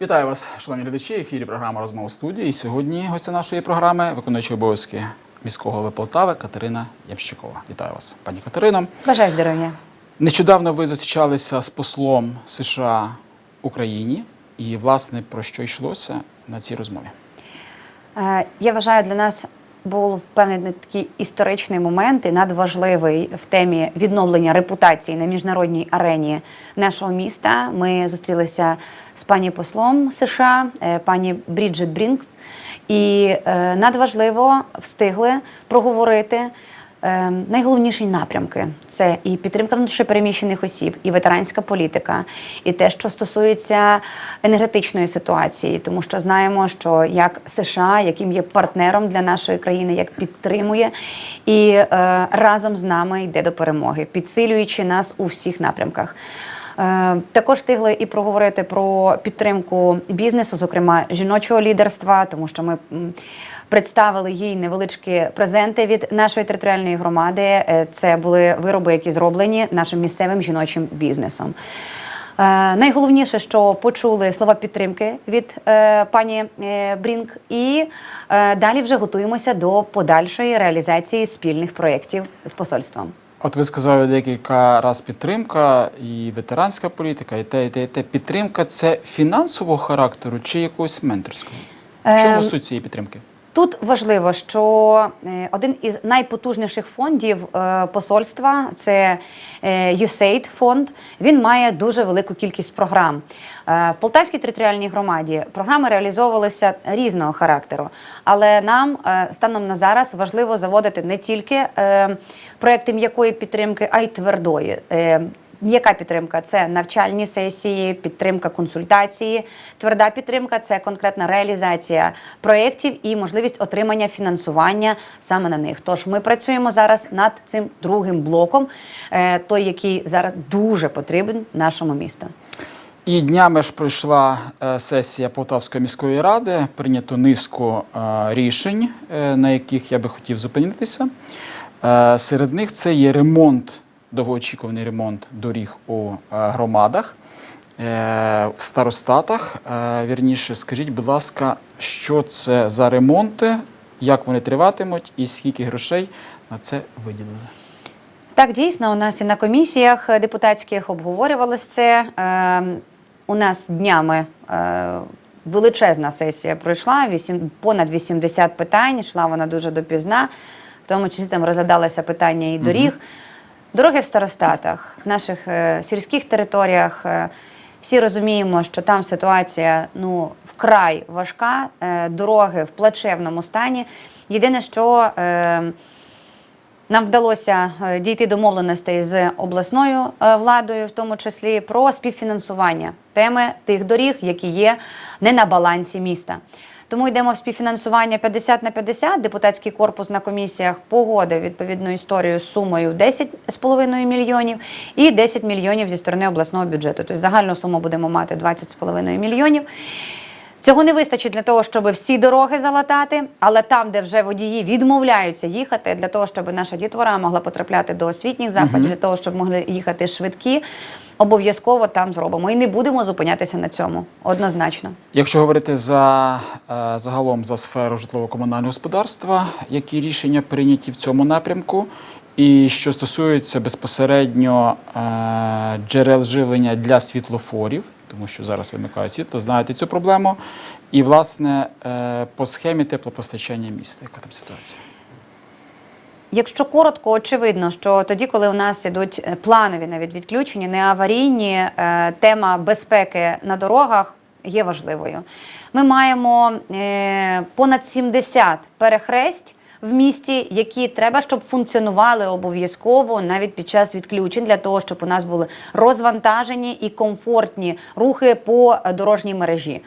Вітаю вас, шановні глядачі. В ефірі програма розмова студії. І сьогодні гостя нашої програми, виконуючий обов'язки міського голови Полтави Катерина Ямщикова. Вітаю вас, пані Катерино. Бажаю здоров'я. Нещодавно ви зустрічалися з послом США в Україні, і власне про що йшлося на цій розмові? Е, Я вважаю, для нас був певний такий історичний момент і надважливий в темі відновлення репутації на міжнародній арені нашого міста. Ми зустрілися з пані послом США, е, пані Бріджит Брінкс, і е, надважливо встигли проговорити. Е, Найголовніші напрямки це і підтримка внутрішньопереміщених осіб, і ветеранська політика, і те, що стосується енергетичної ситуації, тому що знаємо, що як США, яким є партнером для нашої країни, як підтримує і е, разом з нами йде до перемоги, підсилюючи нас у всіх напрямках. Е, Також встигли і проговорити про підтримку бізнесу, зокрема жіночого лідерства, тому що ми представили їй невеличкі презенти від нашої територіальної громади. Е, Це були вироби, які зроблені нашим місцевим жіночим бізнесом. Е, Найголовніше, що почули слова підтримки від е, пані е, Брінк, і е, далі вже готуємося до подальшої реалізації спільних проєктів з посольством. От ви сказали декілька раз підтримка, і ветеранська політика, і те, і те, і те. Підтримка це фінансового характеру чи якогось менторського? В чому Ем, суть цієї підтримки? Тут важливо, що е, один із найпотужніших фондів е, посольства це е, USAID фонд. Він має дуже велику кількість програм. В Полтавській територіальній громаді програми реалізовувалися різного характеру, але нам станом на зараз важливо заводити не тільки проекти м'якої підтримки, а й твердої. М'яка підтримка це навчальні сесії, підтримка консультації. Тверда підтримка це конкретна реалізація проєктів і можливість отримання фінансування саме на них. Тож ми працюємо зараз над цим другим блоком, е, той, який зараз дуже потрібен нашому місту. І днями ж пройшла е, сесія Полтавської міської ради. Прийнято низку е, рішень, на яких я би хотів зупинитися. Серед них це є ремонт, довгоочікуваний ремонт доріг у е, громадах, е, в старостатах. Е, Вірніше, скажіть, будь ласка, що це за ремонти, як вони триватимуть, і скільки грошей на це виділили? Так, дійсно, у нас і на комісіях депутатських обговорювалось це. У нас днями величезна сесія пройшла, понад 80 питань, йшла вона дуже допізна, в тому числі там розглядалося питання і доріг. Дороги в старостатах, в наших е, сільських територіях. Е, всі розуміємо, що там ситуація ну, вкрай важка, е, дороги в плачевному стані. Єдине, що нам вдалося дійти домовленостей з обласною владою, в тому числі про співфінансування теми тих доріг, які є не на балансі міста. Тому йдемо в співфінансування 50 на 50. Депутатський корпус на комісіях погодив відповідну історію з сумою 10,5 мільйонів і 10 мільйонів зі сторони обласного бюджету. Тобто загальну суму будемо мати 20,5 мільйонів. Цього не вистачить для того, щоб всі дороги залатати, але там, де вже водії відмовляються їхати, для того, щоб наша дітвора могла потрапляти до освітніх закладів, для того, щоб могли їхати швидкі, обов'язково там зробимо. І не будемо зупинятися на цьому однозначно. Якщо говорити за е, загалом за сферу житлово-комунального господарства, які рішення прийняті в цьому напрямку, і що стосується безпосередньо е, джерел живлення для світлофорів, тому що зараз вимикають світло, знаєте цю проблему. І власне е, по схемі теплопостачання міста, яка там ситуація? Якщо коротко, очевидно, що тоді, коли у нас ідуть е, планові навіть відключення, не аварійні, е, тема безпеки на дорогах є важливою. Ми маємо понад 70 перехресть. В місті, які треба, щоб функціонували обов'язково навіть під час відключень, для того, щоб у нас були розвантажені і комфортні рухи по дорожній мережі.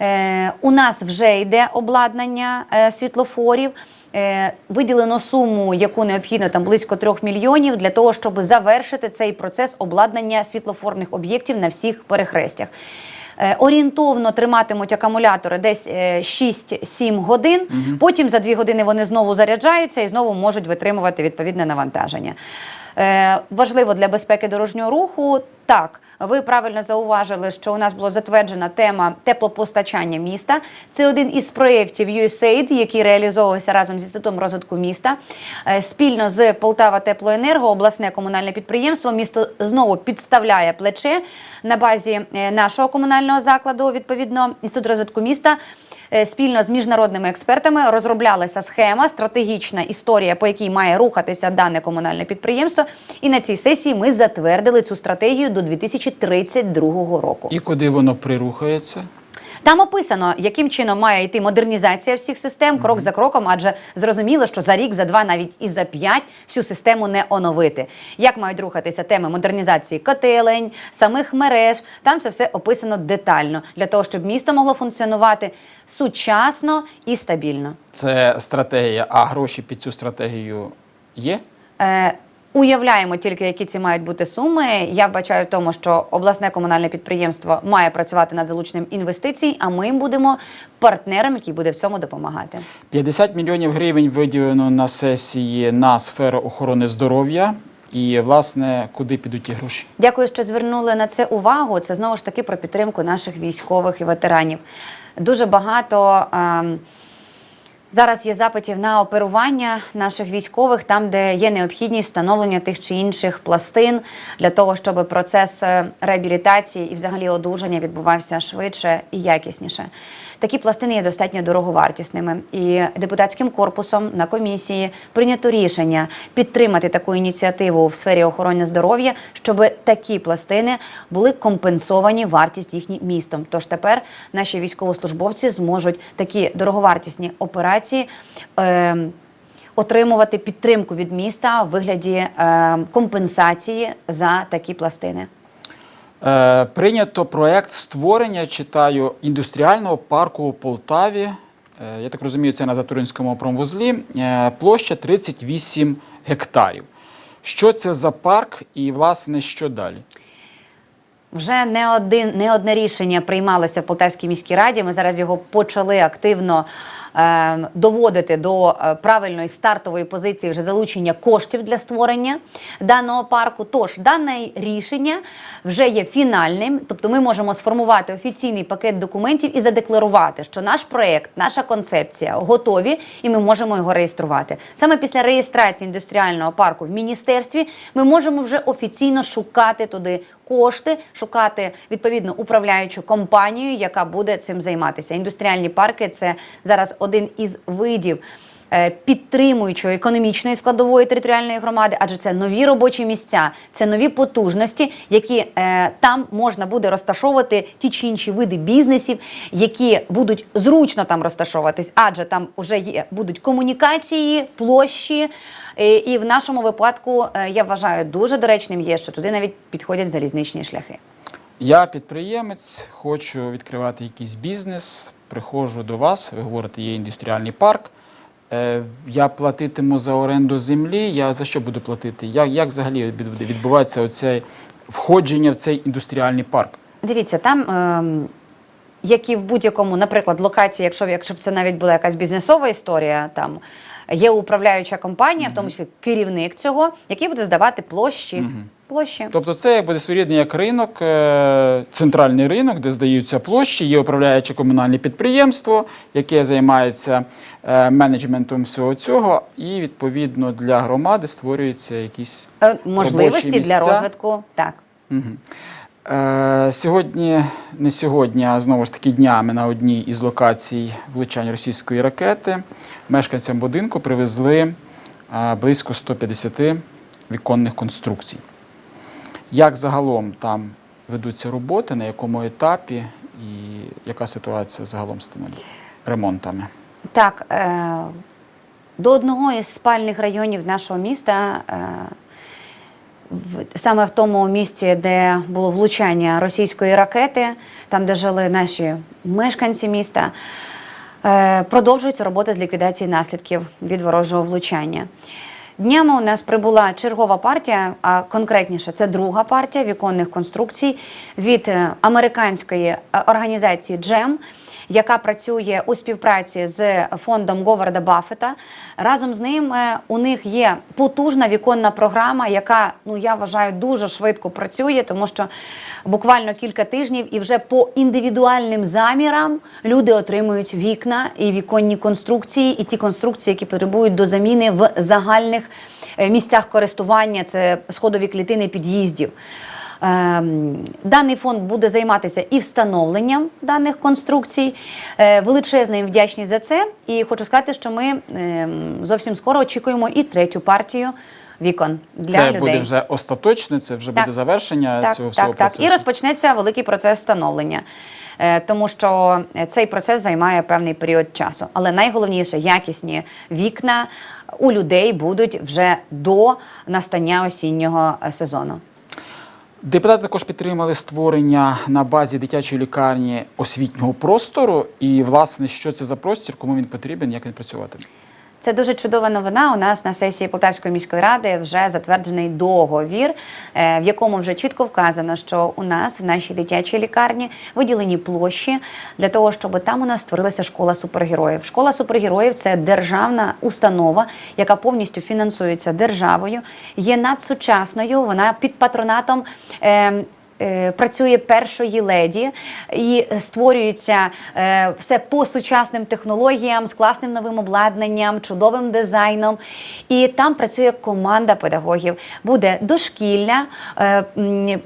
Е, у нас вже йде обладнання е, світлофорів. Е, виділено суму, яку необхідно там близько трьох мільйонів, для того, щоб завершити цей процес обладнання світлофорних об'єктів на всіх перехрестях. Е, Орієнтовно триматимуть акумулятори десь е, 6-7 годин. Потім за 2 години вони знову заряджаються і знову можуть витримувати відповідне навантаження. Е, Важливо для безпеки дорожнього руху. Так, ви правильно зауважили, що у нас була затверджена тема теплопостачання міста. Це один із проєктів USAID, який реалізовувався разом з інститутом розвитку міста. Е, Спільно з Полтава Теплоенерго, обласне комунальне підприємство. Місто знову підставляє плече на базі е, нашого комунального закладу. Відповідно, інститут розвитку міста. Е, Спільно з міжнародними експертами розроблялася схема, стратегічна історія, по якій має рухатися дане комунальне підприємство. І на цій сесії ми затвердили цю стратегію до 2032 року. І куди воно прирухається? Там описано, яким чином має йти модернізація всіх систем, крок за кроком, адже зрозуміло, що за рік, за два, навіть і за п'ять всю систему не оновити. Як мають рухатися теми модернізації котелень, самих мереж. Там це все описано детально для того, щоб місто могло функціонувати сучасно і стабільно. Це стратегія, а гроші під цю стратегію є? Е, Уявляємо тільки, які ці мають бути суми. Я вбачаю в тому, що обласне комунальне підприємство має працювати над залученням інвестицій, а ми будемо партнером, який буде в цьому допомагати. 50 мільйонів гривень виділено на сесії на сферу охорони здоров'я. І, власне, куди підуть ті гроші? Дякую, що звернули на це увагу. Це знову ж таки про підтримку наших військових і ветеранів. Дуже багато. ем, Зараз є запитів на оперування наших військових, там, де є необхідність встановлення тих чи інших пластин для того, щоб процес е, реабілітації і взагалі одужання відбувався швидше і якісніше. Такі пластини є достатньо дороговартісними. І депутатським корпусом на комісії прийнято рішення підтримати таку ініціативу в сфері охорони здоров'я, щоб такі пластини були компенсовані вартість їхнім містом. Тож тепер наші військовослужбовці зможуть такі дороговартісні операції. Е, Отримувати підтримку від міста в вигляді е, компенсації за такі пластини. Е, прийнято проект створення, читаю, індустріального парку у Полтаві. Е, я так розумію, це на Затуринському промвузлі. Е, площа 38 гектарів. Що це за парк і, власне, що далі? Вже не один не одне рішення приймалося в Полтавській міській раді. Ми зараз його почали активно доводити до е, правильної стартової позиції вже залучення коштів для створення даного парку. Тож дане рішення вже є фінальним, тобто ми можемо сформувати офіційний пакет документів і задекларувати, що наш проект, наша концепція готові, і ми можемо його реєструвати. Саме після реєстрації індустріального парку в міністерстві ми можемо вже офіційно шукати туди кошти, шукати відповідно управляючу компанію, яка буде цим займатися. Індустріальні парки це зараз один із видів. е, Підтримуючої економічної складової територіальної громади, адже це нові робочі місця, це нові потужності, які е, там можна буде розташовувати ті чи інші види бізнесів, які будуть зручно там розташовуватись, адже там вже є будуть комунікації, площі. Е, І в нашому випадку е, я вважаю дуже доречним є, що туди навіть підходять залізничні шляхи. Я підприємець, хочу відкривати якийсь бізнес. Приходжу до вас, ви говорите, є індустріальний парк. Е, я платитиму за оренду землі. Я за що буду платити? Як, як взагалі відбувається оце входження в цей індустріальний парк? Дивіться, там. які як в будь-якому, наприклад, локації, якщо, якщо б це навіть була якась бізнесова історія, там є управляюча компанія, в тому числі керівник цього, який буде здавати площі. площі. Тобто це буде своєрідний як ринок, е, центральний ринок, де здаються площі, є управляюче комунальне підприємство, яке займається е, менеджментом всього цього, і відповідно для громади створюються якісь Е, Можливості робочі для розвитку. Так. Мгм. Е, Сьогодні, не сьогодні, а знову ж таки днями на одній із локацій влучань російської ракети мешканцям будинку привезли е, близько 150 віконних конструкцій. Як загалом там ведуться роботи, на якому етапі і яка ситуація загалом з тими ремонтами? Так, е, до одного із спальних районів нашого міста, е, саме в тому місці, де було влучання російської ракети, там, де жили наші мешканці міста, е, робота з ліквідації наслідків від ворожого влучання. Днями у нас прибула чергова партія, а конкретніше це друга партія віконних конструкцій від е, американської е, організації Джем. Яка працює у співпраці з фондом Говарда Баффета. Разом з ним е, у них є потужна віконна програма, яка ну я вважаю дуже швидко працює, тому що буквально кілька тижнів і вже по індивідуальним замірам люди отримують вікна і віконні конструкції, і ті конструкції, які потребують до заміни в загальних е, місцях користування, це сходові клітини під'їздів. Ем, Даний фонд буде займатися і встановленням даних конструкцій. Е, Величезна їм вдячність за це. І хочу сказати, що ми ем, зовсім скоро очікуємо і третю партію вікон для це людей. буде вже остаточне, це вже Так. буде завершення так, цього всього так, так. процесу. І розпочнеться великий процес встановлення. Е, Тому що цей процес займає певний період часу. Але найголовніше, якісні вікна у людей будуть вже до настання осіннього сезону. Депутати також підтримали створення на базі дитячої лікарні освітнього простору. І, власне, що це за простір, кому він потрібен, як він працюватиме? Це дуже чудова новина. У нас на сесії Полтавської міської ради вже затверджений договір, е, в якому вже чітко вказано, що у нас в нашій дитячій лікарні виділені площі для того, щоб там у нас створилася школа супергероїв. Школа супергероїв це державна установа, яка повністю фінансується державою, є надсучасною. Вона під патронатом. Е, Працює першої леді і створюється е, все по сучасним технологіям, з класним новим обладнанням, чудовим дизайном. І там працює команда педагогів. Буде дошкілля, е,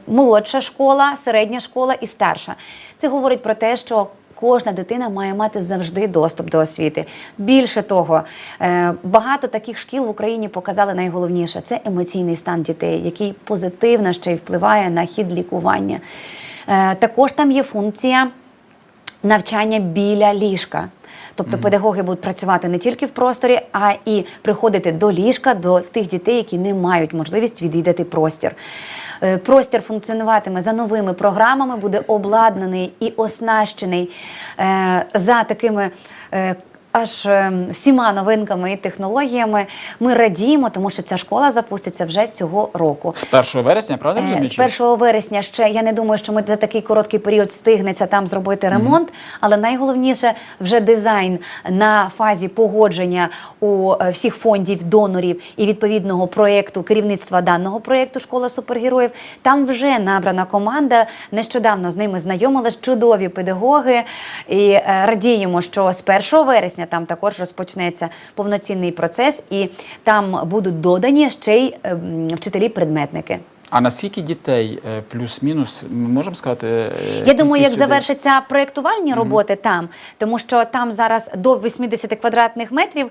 молодша школа, середня школа і старша. Це говорить про те, що Кожна дитина має мати завжди доступ до освіти. Більше того, е, багато таких шкіл в Україні показали найголовніше це емоційний стан дітей, який позитивно ще й впливає на хід лікування. Е, Також там є функція навчання біля ліжка. Тобто педагоги будуть працювати не тільки в просторі, а і приходити до ліжка до тих дітей, які не мають можливість відвідати простір. Е, Простір функціонуватиме за новими програмами, буде обладнаний і оснащений е, за такими. Аж е, всіма новинками і технологіями ми радіємо, тому що ця школа запуститься вже цього року. З 1 вересня, правда, Е. З 1 вересня ще я не думаю, що ми за такий короткий період встигнеться там зробити ремонт. Але найголовніше вже дизайн на фазі погодження у е, всіх фондів донорів і відповідного проєкту керівництва даного проєкту Школа супергероїв. Там вже набрана команда. Нещодавно з ними знайомились чудові педагоги. І е, радіємо, що з 1 вересня там також розпочнеться повноцінний процес, і там будуть додані ще й ем, вчителі-предметники. А наскільки дітей е, плюс-мінус, ми можемо сказати? е, Я думаю, як людей? завершаться проєктувальні роботи там, тому що там зараз до 80 квадратних метрів.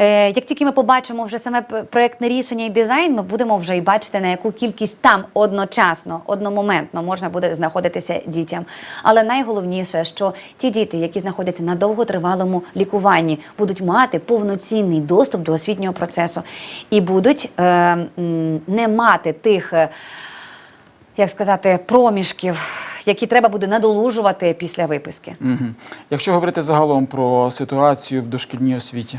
Е, Як тільки ми побачимо вже саме п- проєктне рішення і дизайн, ми будемо вже і бачити, на яку кількість там одночасно, одномоментно можна буде знаходитися дітям. Але найголовніше, що ті діти, які знаходяться на довготривалому лікуванні, будуть мати повноцінний доступ до освітнього процесу і будуть е, не мати тих. е, як сказати, проміжків, які треба буде надолужувати після виписки. Мгм. Якщо говорити загалом про ситуацію в дошкільній освіті.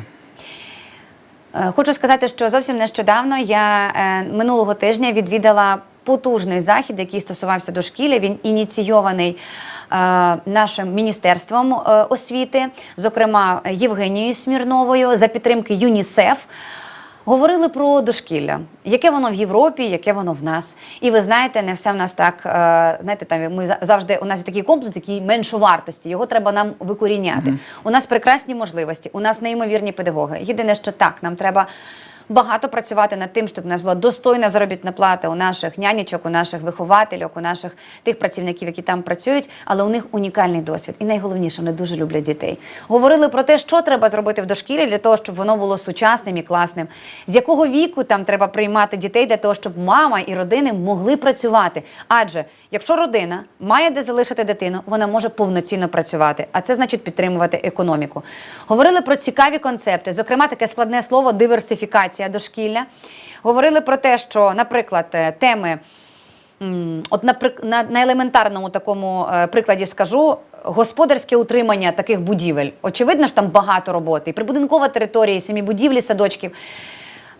Е, Хочу сказати, що зовсім нещодавно я е, минулого тижня відвідала потужний захід, який стосувався дошкілля. Він ініційований е, нашим міністерством освіти, зокрема Євгенією Смірновою, за підтримки ЮНІСЕФ. Говорили про дошкілля, яке воно в Європі, яке воно в нас. І ви знаєте, не все в нас так. е, Знаєте, там ми за- завжди у нас є такий комплекс, який меншовартості. Його треба нам викоріняти. У нас прекрасні можливості, у нас неймовірні педагоги. Єдине, що так, нам треба. Багато працювати над тим, щоб у нас була достойна заробітна плата у наших нянечок, у наших вихователів, у наших тих працівників, які там працюють, але у них унікальний досвід. І найголовніше, вони дуже люблять дітей. Говорили про те, що треба зробити в дошкіллі для того, щоб воно було сучасним і класним. З якого віку там треба приймати дітей для того, щоб мама і родини могли працювати. Адже якщо родина має де залишити дитину, вона може повноцінно працювати, а це значить підтримувати економіку. Говорили про цікаві концепти, зокрема, таке складне слово диверсифікація дошкілля. Говорили про те, що, наприклад, е, теми. От на, на, на елементарному такому е, прикладі скажу. Господарське утримання таких будівель. Очевидно ж там багато роботи. І прибудинкова територія, і самі будівлі садочків.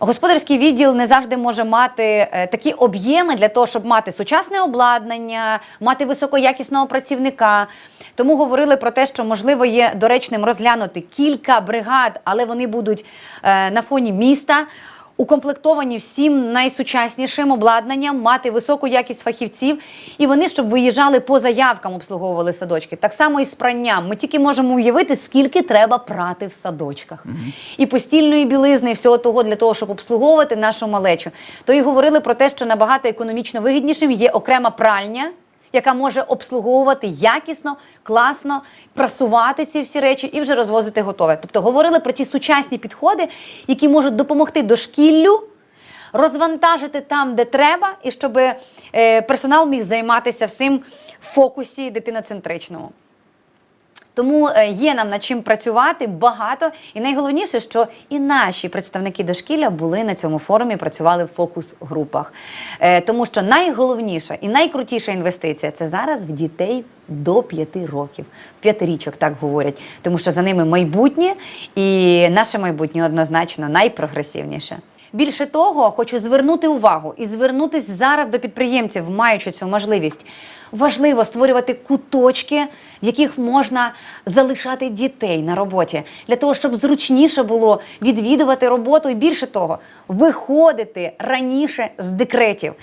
Господарський відділ не завжди може мати е, такі об'єми для того, щоб мати сучасне обладнання, мати високоякісного працівника. Тому говорили про те, що можливо є доречним розглянути кілька бригад, але вони будуть е, на фоні міста. Укомплектовані всім найсучаснішим обладнанням, мати високу якість фахівців, і вони, щоб виїжджали по заявкам, обслуговували садочки. Так само і з пранням. Ми тільки можемо уявити, скільки треба прати в садочках. І постільної білизни, і всього того для того, щоб обслуговувати нашу малечу. То і говорили про те, що набагато економічно вигіднішим є окрема пральня яка може обслуговувати якісно, класно, прасувати ці всі речі і вже розвозити готове. Тобто говорили про ті сучасні підходи, які можуть допомогти дошкіллю. Розвантажити там, де треба, і щоб е, персонал міг займатися всім в фокусі дитиноцентричному. Тому е, є нам над чим працювати багато, і найголовніше, що і наші представники дошкілля були на цьому форумі, працювали в фокус-групах. Е, Тому що найголовніша і найкрутіша інвестиція це зараз в дітей до п'яти років, п'ятирічок так говорять, тому що за ними майбутнє, і наше майбутнє однозначно найпрогресивніше. Більше того, хочу звернути увагу і звернутися зараз до підприємців, маючи цю можливість. Важливо створювати куточки, в яких можна залишати дітей на роботі, для того, щоб зручніше було відвідувати роботу і більше того, виходити раніше з декретів.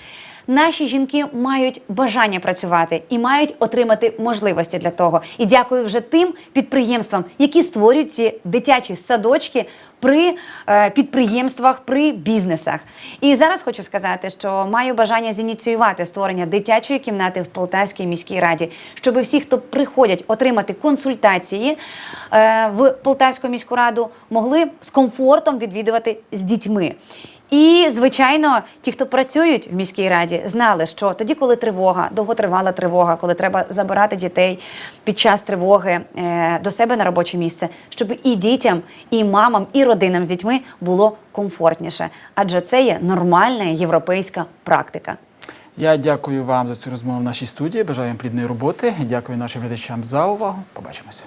Наші жінки мають бажання працювати і мають отримати можливості для того. І дякую вже тим підприємствам, які створюють ці дитячі садочки при е, підприємствах, при бізнесах. І зараз хочу сказати, що маю бажання зініціювати створення дитячої кімнати в Полтавській міській раді, щоб всі, хто приходять отримати консультації е, в Полтавську міську раду, могли з комфортом відвідувати з дітьми. І, звичайно, ті, хто працюють в міській раді, знали, що тоді, коли тривога, довготривала тривога, коли треба забирати дітей під час тривоги е, до себе на робоче місце, щоб і дітям, і мамам, і родинам з дітьми було комфортніше. Адже це є нормальна європейська практика. Я дякую вам за цю розмову в нашій студії. Бажаю вам плідної роботи. Дякую нашим глядачам за увагу. Побачимося.